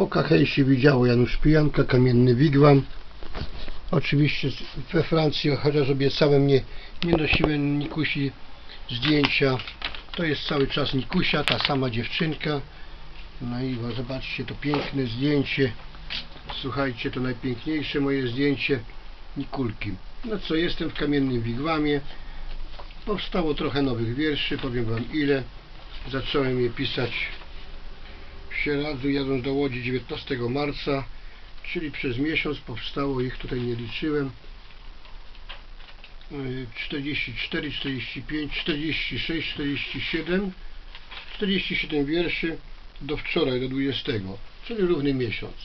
Hoka hej się widziało, Janusz Pijanka, Kamienny Wigwam. Oczywiście we Francji, chociaż obiecałem, nie, nie nosiłem Nikusi zdjęcia. To jest cały czas Nikusia, ta sama dziewczynka. No i zobaczcie to piękne zdjęcie. Słuchajcie, to najpiękniejsze moje zdjęcie Nikulki. No co, jestem w Kamiennym Wigwamie. Powstało trochę nowych wierszy, powiem wam ile. Zacząłem je pisać Sieradzu, jadąc do Łodzi 19 marca, czyli przez miesiąc powstało ich, tutaj nie liczyłem, yy, 44, 45, 46, 47, 47 wierszy do wczoraj, do 20, czyli równy miesiąc.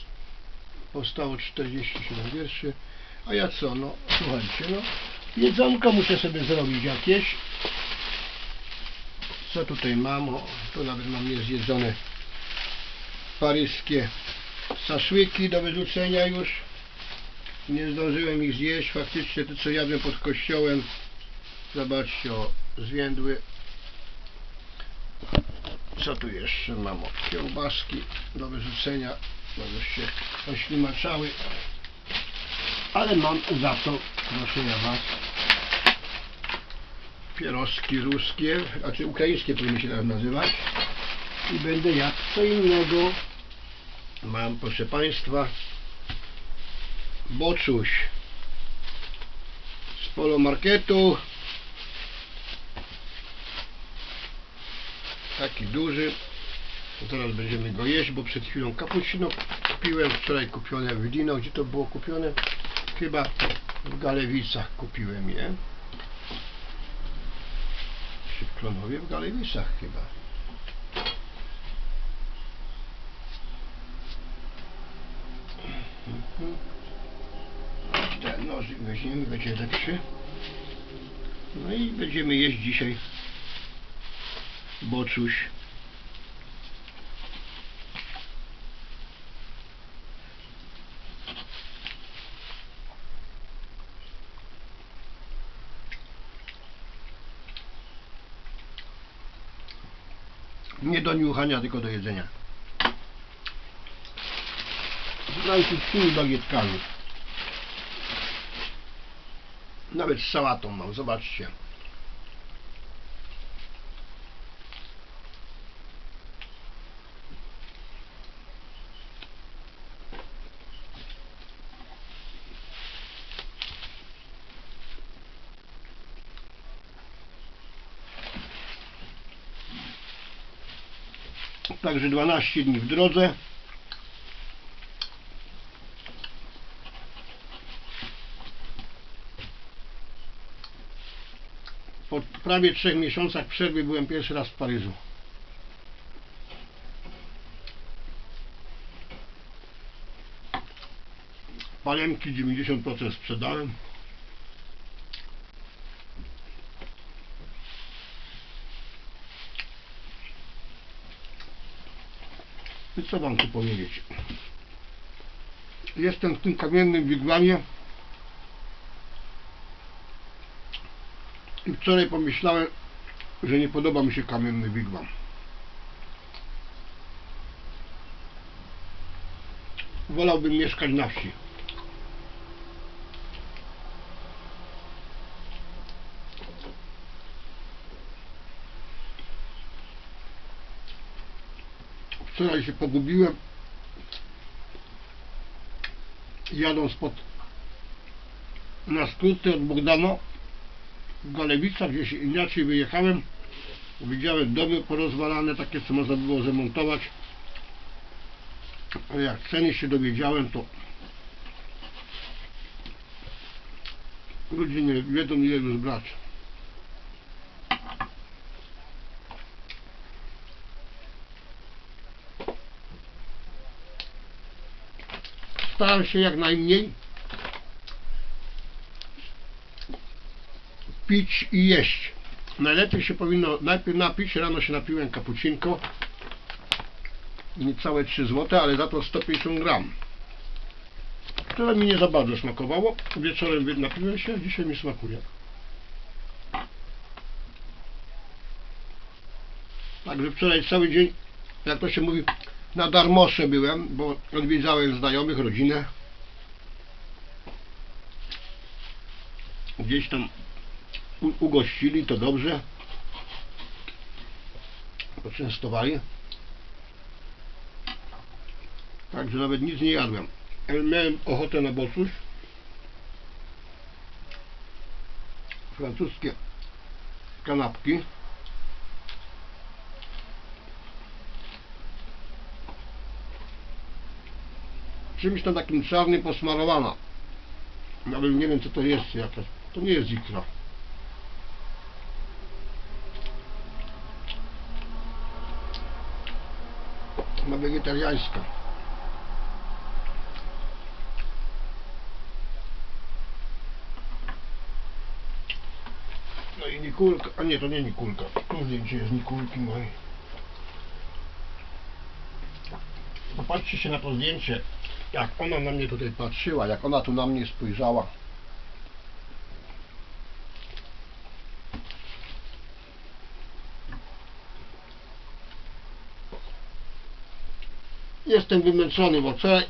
Powstało 47 wierszy, a ja co, no słuchajcie, no jedzonko muszę sobie zrobić jakieś. Co tutaj mam? O, tu nawet mam niezjedzone paryskie szaszłyki do wyrzucenia już. Nie zdążyłem ich zjeść. Faktycznie to co jadłem pod kościołem. Zobaczcie, o, zwiędły. Co tu jeszcze mam? O, kiełbaski do wyrzucenia. Już się oślimaczały. Ale mam za to, proszę ja was, pieroski ruskie, znaczy ukraińskie powinny się teraz nazywać i będę jadł co innego. Mam proszę państwa boczuś z polomarketu. Taki duży. Teraz będziemy go jeść, bo przed chwilą cappuccino kupiłem, wczoraj kupione w Dino, gdzie to było kupione? Chyba w Galewicach kupiłem je. W Klonowie w Galewicach chyba. Ten nożyk weźmiemy, będzie lepszy. No i będziemy jeść dzisiaj boczuś. Nie do niuchania, tylko do jedzenia. Z francuskimi bagietkami. Nawet z sałatą mam, zobaczcie. Także 12 dni w drodze. Po prawie trzech miesiącach przerwy byłem pierwszy raz w Paryżu. Palemki 90% sprzedałem. I co wam tu powiedzieć? Jestem w tym kamiennym wigwamie i wczoraj pomyślałem, że nie podoba mi się kamienny wigwam. Wolałbym mieszkać na wsi. Wczoraj się pogubiłem jadąc pod na skróty od Bogdano w Galewicach, gdzieś inaczej wyjechałem. Widziałem domy porozwalane takie co można było zamontować. Ale jak ceny się dowiedziałem to ludzie nie wiedzą ile już brać. Staram się jak najmniej pić i jeść. Najlepiej się powinno najpierw napić, rano się napiłem cappuccinko niecałe 3 zł, ale za to 150 gram. Wczoraj mi nie za bardzo smakowało, wieczorem napiłem się, dzisiaj mi smakuje. Także wczoraj cały dzień, jak to się mówi, Na Darmosze byłem, bo odwiedzałem znajomych, rodzinę. Gdzieś tam ugościli, to dobrze. Poczęstowali. Także nawet nic nie jadłem. Miałem ochotę na bocuś. Francuskie kanapki. Czymś tam takim czarnym posmarowana. Nawet nie wiem co to jest jakaś. To nie jest ikra. Chyba wegetariańska. No i Nikulka, a nie to nie Nikulka. Tu zdjęcie jest Nikulki mojej. Popatrzcie się na to zdjęcie, jak ona na mnie tutaj patrzyła, jak ona tu na mnie spojrzała. Jestem wymęczony, bo wczoraj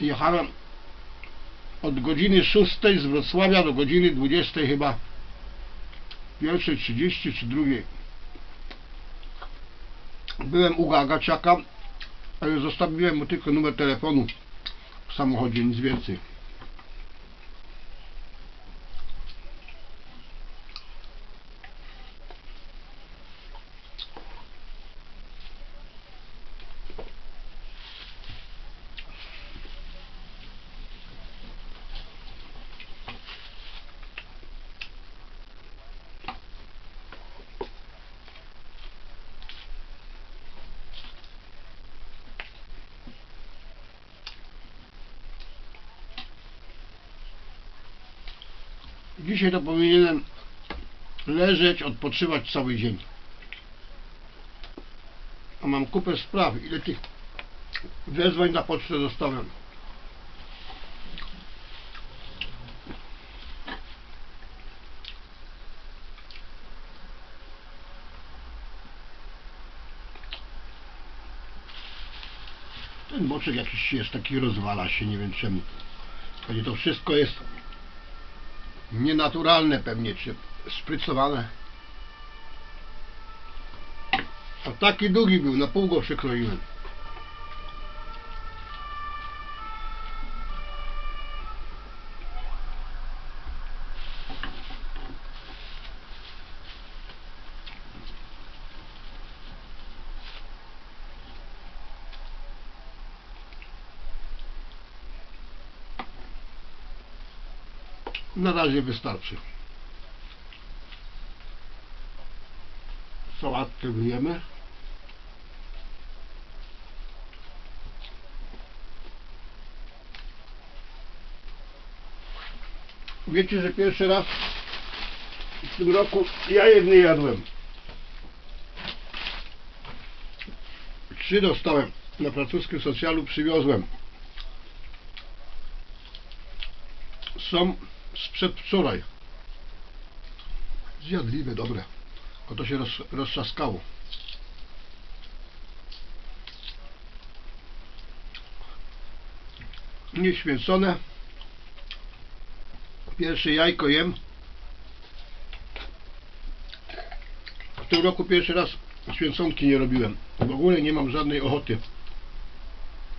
jechałem od godziny 6 z Wrocławia do godziny 20 chyba pierwszej 30 czy drugiej. Byłem u Gagaciaka, ale zostawiłem mu tylko numer telefonu w samochodzie, nic więcej. Dzisiaj to powinienem leżeć, odpoczywać cały dzień. A mam kupę spraw. Ile tych wezwań na pocztę dostałem. Ten boczek jakiś jest taki, rozwala się, nie wiem czemu. To wszystko jest nienaturalne pewnie, czy sprycowane. A taki długi był, na pół go przekroiłem. Na razie wystarczy. Sałatkę wyjemy. Wiecie, że pierwszy raz w tym roku jajek nie jadłem. Trzy dostałem. Na francuskim socjalu przywiozłem. Są sprzed wczoraj. Zjadliwe, dobre. O to się roz, roztrzaskało. Nieświęcone. Pierwsze jajko jem. W tym roku pierwszy raz święconki nie robiłem. W ogóle nie mam żadnej ochoty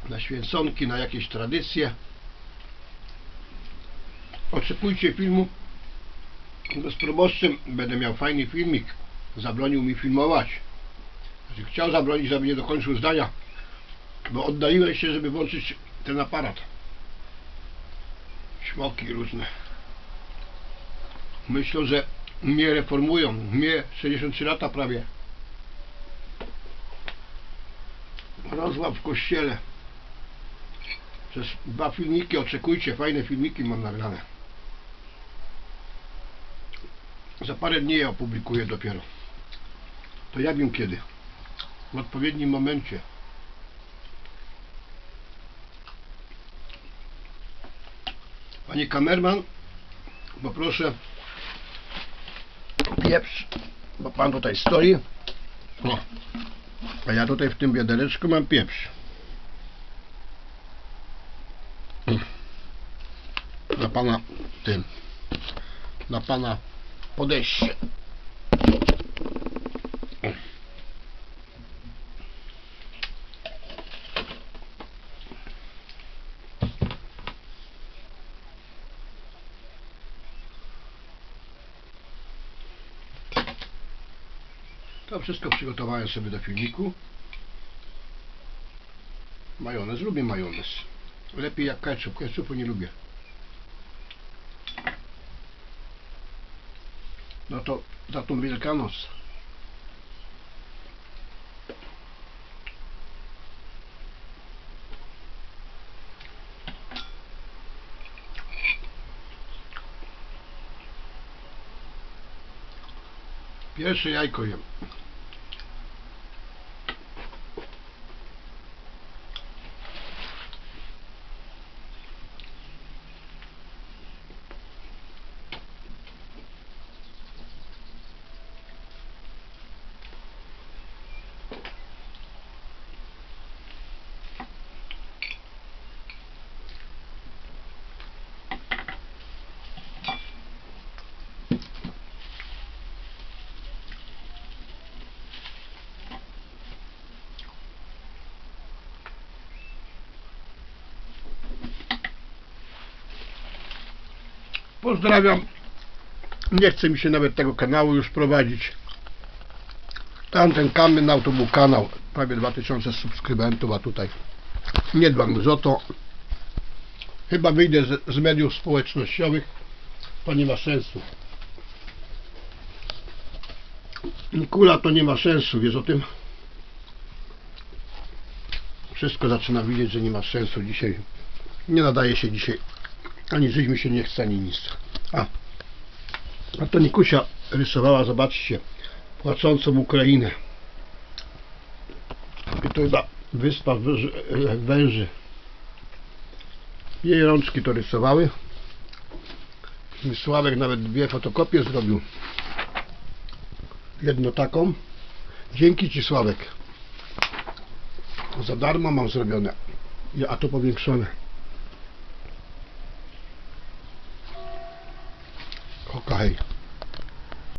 na święconki, na jakieś tradycje. Oczekujcie filmu z proboszczem. Będę miał fajny filmik. Zabronił mi filmować. Znaczy, chciał zabronić, żeby nie dokończył zdania. Bo oddaliłem się, żeby włączyć ten aparat. Śmoki różne. Myślą, że mnie reformują. Mnie 63 lata prawie. Rozłam w kościele. Przez dwa filmiki oczekujcie, fajne filmiki mam nagrane. Za parę dni je opublikuję dopiero. To ja wiem kiedy. W odpowiednim momencie. Panie kamerman, poproszę pieprz, bo pan tutaj stoi. O, A ja tutaj w tym wiadereczku mam pieprz. Na pana tym. Na pana podejście. To wszystko przygotowałem sobie do filmiku. Majonez, lubię majonez. Lepiej jak ketchup, ketchupu nie lubię. No to za tą Wielkanoc. Pierwsze jajko jem. Pozdrawiam. Nie chce mi się nawet tego kanału już prowadzić. Tamten kanał to był kanał prawie 2000 subskrybentów, a tutaj nie dbam już o to. Chyba wyjdę z, z mediów społecznościowych. To nie ma sensu. Kula to nie ma sensu, wiesz o tym? Wszystko zaczyna widzieć, że nie ma sensu dzisiaj. Nie nadaje się dzisiaj ani mi się nie chce, ani nic. A, a to Nikusia rysowała, zobaczcie, płaczącą Ukrainę. I to chyba wyspa węży. Jej rączki to rysowały. Sławek nawet dwie fotokopie zrobił. Jedną taką. Dzięki Ci Sławek. Za darmo mam zrobione. A to powiększone. Hey